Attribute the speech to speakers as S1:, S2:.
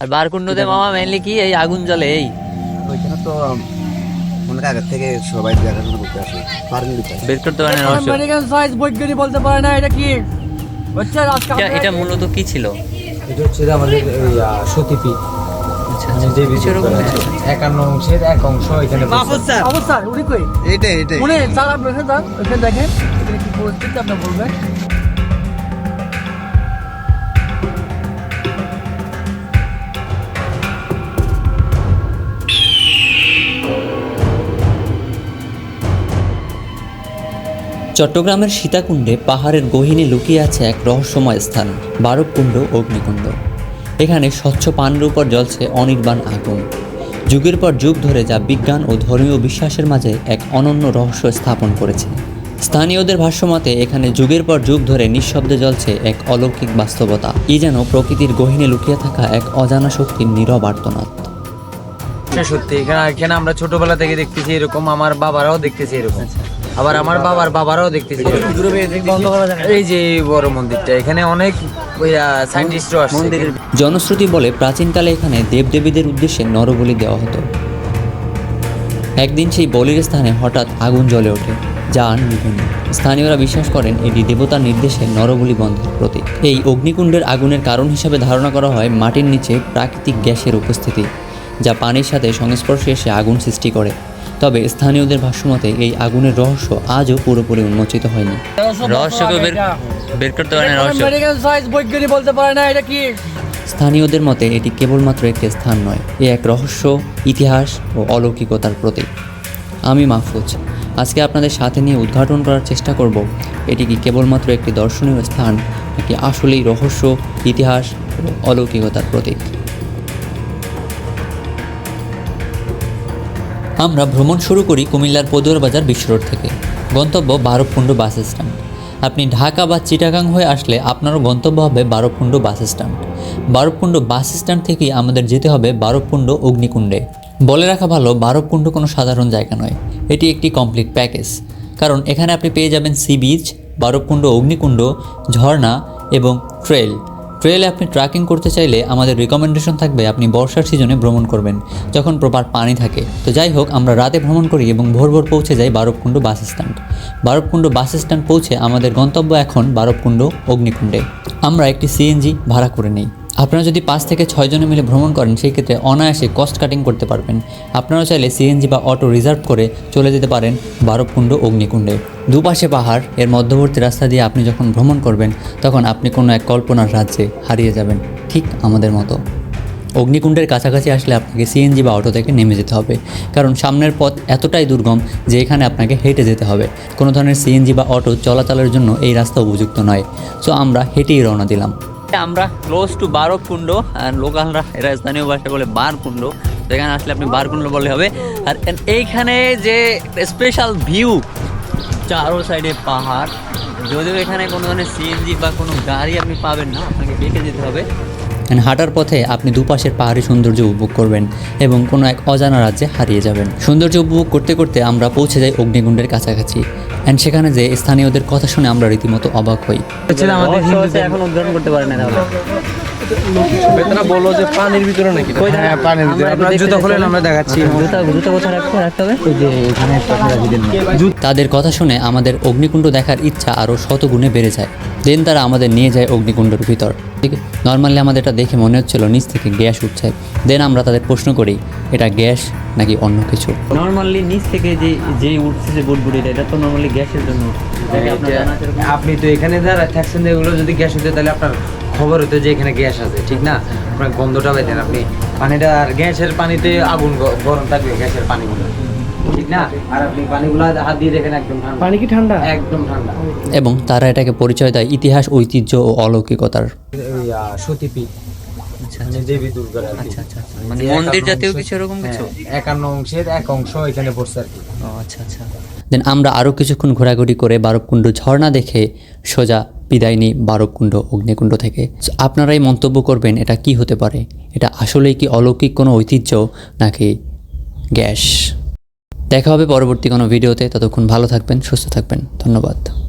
S1: আর বারকুণ্ডতে মামা মেনলি কি এই আগুন জ্বলে এই।
S2: ওইখানে তো অনেক আগের থেকে সবাই দেখাশোনা করতে আসে পারেন
S1: বের করতে পারেন রহস্য।
S3: আমেরিকান সাইজ বৈজ্ঞানিক বলতে পারে না এটা কি? হচ্ছে
S1: এটা মূলত কি ছিল?
S4: এটা হচ্ছে যে আমাদের
S1: আচ্ছা
S4: মানে
S1: আচ্ছা এরকম
S4: একান্ন অংশের এক অংশ এখানে বসে।
S3: অবস্থা উনি কই? স্যার আপনি এখানে দেখেন এখানে কি পরিস্থিতি আপনি বলবেন।
S5: চট্টগ্রামের সীতাকুণ্ডে পাহাড়ের গহিনে লুকিয়ে আছে এক রহস্যময় স্থান বারবকুণ্ড অগ্নিকুণ্ড। এখানে স্বচ্ছ পানির উপর জ্বলছে অনির্বাণ আগুন। যুগের পর যুগ ধরে যা বিজ্ঞান ও ধর্মীয় বিশ্বাসের মাঝে এক অনন্য রহস্য স্থাপন করেছে। স্থানীয়দের ভাষ্যমতে এখানে যুগের পর যুগ ধরে নিঃশব্দে জ্বলছে এক অলৌকিক বাস্তবতা। ই যেন প্রকৃতির গহিনে লুকিয়ে থাকা এক অজানা শক্তির নীরব আর্তনাদ।
S4: সত্যি। এখানে এখানে আমরা ছোটবেলা থেকে দেখতেছি এরকম আমার বাবারাও দেখতেছি এরকম। আবার আমার বাবার বাবারাও দেখতেছি। এই যে বড় মন্দিরটা এখানে অনেক ওই
S1: মন্দিরের
S5: জনশ্রুতি বলে প্রাচীনকালে এখানে দেবদেবীদের উদ্দেশ্যে নরবলি দেওয়া হতো। একদিন সেই বলির স্থানে হঠাৎ আগুন জ্বলে ওঠে যা আর স্থানীয়রা বিশ্বাস করেন এটি দেবতার নির্দেশে নরবলি বন্ধের প্রতীক। এই অগ্নিকুণ্ডের আগুনের কারণ হিসাবে ধারণা করা হয় মাটির নিচে প্রাকৃতিক গ্যাসের উপস্থিতি যা পানির সাথে সংস্পর্শে এসে আগুন সৃষ্টি করে। তবে স্থানীয়দের ভাষ্যমতে এই আগুনের রহস্য আজও পুরোপুরি উন্মোচিত হয়নি।
S1: রহস্যকে বের বের করতে পারেন রহস্য।
S3: বৈজ্ঞানিক বলতে পারে না এটা কি?
S5: স্থানীয়দের মতে এটি কেবলমাত্র একটি স্থান নয় এ এক রহস্য ইতিহাস ও অলৌকিকতার প্রতীক। আমি মাহফুজ আজকে আপনাদের সাথে নিয়ে উদ্ঘাটন করার চেষ্টা করব। এটি কি কেবলমাত্র একটি দর্শনীয় স্থান নাকি আসলেই রহস্য ইতিহাস ও অলৌকিকতার প্রতীক? আমরা ভ্রমণ শুরু করি কুমিল্লার পদুয়ার বাজার বিশ্ব রোড থেকে। গন্তব্য বারবকুণ্ড বাস স্ট্যান্ড। আপনি ঢাকা বা চিটাগাং হয়ে আসলে আপনারও গন্তব্য হবে বারবকুণ্ড বাস স্ট্যান্ড। বারবকুণ্ড বাস স্ট্যান্ড থেকেই আমাদের যেতে হবে বারবকুণ্ড অগ্নিকুণ্ডে। বলে রাখা ভালো বারবকুণ্ড কোনো সাধারণ জায়গা নয়। এটি একটি কমপ্লিট প্যাকেজ। কারণ এখানে আপনি পেয়ে যাবেন সি বিচ বারবকুণ্ড অগ্নিকুণ্ড, ঝর্ণা এবং ট্রেল। ট্রেলে আপনি ট্রাকিং করতে চাইলে আমাদের রিকমেন্ডেশন থাকবে আপনি বর্ষার সিজনে ভ্রমণ করবেন, যখন প্রপার পানি থাকে। তো যাই হোক, আমরা রাতে ভ্রমণ করি এবং ভোর ভোর পৌঁছে যাই বারবকুণ্ড বাস স্ট্যান্ড বারবকুণ্ড বাস স্ট্যান্ড পৌঁছে আমাদের গন্তব্য এখন বারবকুণ্ড অগ্নিকুণ্ডে। আমরা একটি সিএনজি ভাড়া করে নিই। আপনারা যদি পাঁচ থেকে ছয় জনে মিলে ভ্রমণ করেন, সেই ক্ষেত্রে অনায়াসে কস্ট কাটিং করতে পারবেন। আপনারা চাইলে সিএনজি বা অটো রিজার্ভ করে চলে যেতে পারেন বারবকুণ্ড অগ্নিকুণ্ডে। দুপাশে পাহাড়, এর মধ্যবর্তী রাস্তা দিয়ে আপনি যখন ভ্রমণ করবেন, তখন আপনি কোনো এক কল্পনার রাজ্যে হারিয়ে যাবেন, ঠিক আমাদের মতো। অগ্নিকুণ্ডের কাছাকাছি আসলে আপনাকে সিএনজি বা অটো থেকে নেমে যেতে হবে, কারণ সামনের পথ এতটাই দুর্গম যে এখানে আপনাকে হেঁটে যেতে হবে। কোনো ধরনের সিএনজি বা অটো চলাচলের জন্য এই রাস্তা উপযুক্ত নয়। সো আমরা হেঁটেই রওনা দিলাম।
S1: আমরা ক্লোজ টু বারকুণ্ড আর লোকালরা, এরা স্থানীয় ভাষায় বলে বারকুণ্ড তো এখানে আসলে আপনি বারকুণ্ড বললে হবে। আর এইখানে যে স্পেশাল ভিউ চারো সাইডে পাহাড়। যদিও এখানে কোনো ধরনের সিএনজি বা কোনো গাড়ি আপনি পাবেন না, আপনাকে হেঁটে যেতে হবে।
S5: হাঁটার পথে আপনি দুপাশের পাহাড়ি সৌন্দর্য উপভোগ করবেন এবং কোনো এক অজানা রাজ্যে হারিয়ে যাবেন। সৌন্দর্য উপভোগ করতে করতে আমরা পৌঁছে যাই অগ্নিকুণ্ডের কাছাকাছি। অ্যান্ড সেখানে যে স্থানীয়দের কথা শুনে আমরা রীতিমতো অবাক হই।
S4: হচ্ছে যে আমাদের হিন্দুদের
S1: এখন উদ্ধারণ করতে পারে না তাহলে।
S4: বেতরা যে পানির ভিতরে নাকি? হ্যাঁ পানির ভিতরে। আপনার জুতো খুলেন আমরা দেখাচ্ছি।
S1: জুতা জুতা কোথায় রাখতে রাখতে হবে?
S4: ওই যে এখানে রাখি দেন
S5: তাদের কথা শুনে আমাদের অগ্নিকুণ্ড দেখার ইচ্ছা আরও শতগুণে বেড়ে যায়। দেন তারা আমাদের নিয়ে যায় অগ্নিকুণ্ডের ভিতর। ঠিক? নর্মালি আমাদের এটা দেখে মনে হচ্ছিল নিচ থেকে গ্যাস উঠছে। দেন আমরা তাদের প্রশ্ন করি এটা গ্যাস নাকি অন্য কিছু?
S1: নর্মালি নিচ থেকে যে যে উঠছে যে বুটবুটিটা এটা তো নর্মালি গ্যাসের জন্য?
S4: আপনি তো এখানে যারা থাকছেন এগুলো যদি গ্যাস হতো তাহলে আপনার খবর হতো যে এখানে গ্যাস আছে ঠিক না? আপনার গন্ধটা পাইতেন আপনি। পানিটা আর গ্যাসের পানিতে আগুন গরম থাকবে গ্যাসের পানিগুলো। ঠিক না? আর আপনি পানিগুলো হাত দিয়ে দেখেন একদম ঠান্ডা। পানি কি ঠান্ডা? একদম ঠান্ডা।
S5: এবং তারা এটাকে পরিচয় দেয় ইতিহাস ঐতিহ্য ও অলৌকিকতার।
S4: সতীপীঠ। মানে
S1: মন্দির জাতীয় কিছু এরকম কিছু?
S4: হ্যাঁ, একান্ন অংশের এক অংশ এখানে পড়ছে আর কি।
S1: আচ্ছা আচ্ছা।
S5: দেন আমরা আরও কিছুক্ষণ ঘোরাঘুরি করে বারবকুণ্ড ঝর্ণা দেখে সোজা বিদায় নিই বারবকুণ্ড অগ্নিকুণ্ড থেকে। আপনারাই মন্তব্য করবেন এটা কি হতে পারে? এটা আসলেই কি অলৌকিক কোনো ঐতিহ্য নাকি গ্যাস? দেখা হবে পরবর্তী কোনো ভিডিওতে। ততক্ষণ ভালো থাকবেন সুস্থ থাকবেন। ধন্যবাদ।